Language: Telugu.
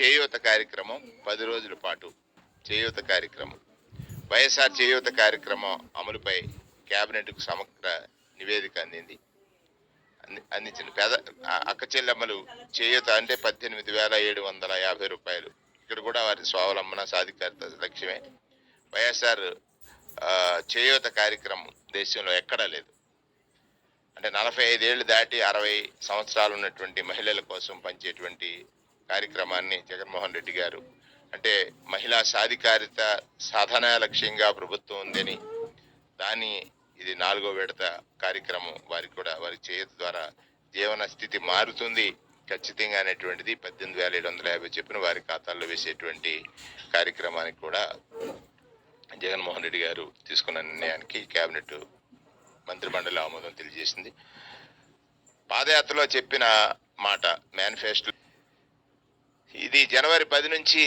చేయూత కార్యక్రమం పది రోజుల పాటు చేయూత కార్యక్రమం. వైఎస్ఆర్ చేయూత కార్యక్రమం అమలుపై కేబినెట్కు సమగ్ర నివేదిక అందింది. అంది- అందించిన పేద అక్క చెల్లెమ్మలు చేయూత అంటే పద్దెనిమిది వేల ఏడు వందల యాభై రూపాయలు. ఇక్కడ కూడా వారి స్వావలంబన సాధికారత లక్ష్యమే. వైఎస్ఆర్ చేయూత కార్యక్రమం దేశంలో ఎక్కడా లేదు. అంటే నలభై ఐదేళ్ళు దాటి అరవై సంవత్సరాలు ఉన్నటువంటి మహిళల కోసం పంచేటువంటి కార్యక్రమాన్ని జగన్మోహన్ రెడ్డి గారు. అంటే మహిళా సాధికారిత సాధన లక్ష్యంగా ప్రభుత్వం ఉందని దాని ఇది నాలుగో విడత కార్యక్రమం వారికి కూడా వారి చేయత ద్వారా జీవన స్థితి మారుతుంది ఖచ్చితంగా అనేటువంటిది పద్దెనిమిది వేల ఏడు వందల యాభై చెప్పిన వారి ఖాతాల్లో వేసేటువంటి కార్యక్రమానికి కూడా జగన్మోహన్ రెడ్డి గారు తీసుకున్న నిర్ణయానికి కేబినెట్ మంత్రిమండలి ఆమోదం తెలియజేసింది. పాదయాత్రలో చెప్పిన మాట మేనిఫెస్టో ఇది జనవరి పది నుంచి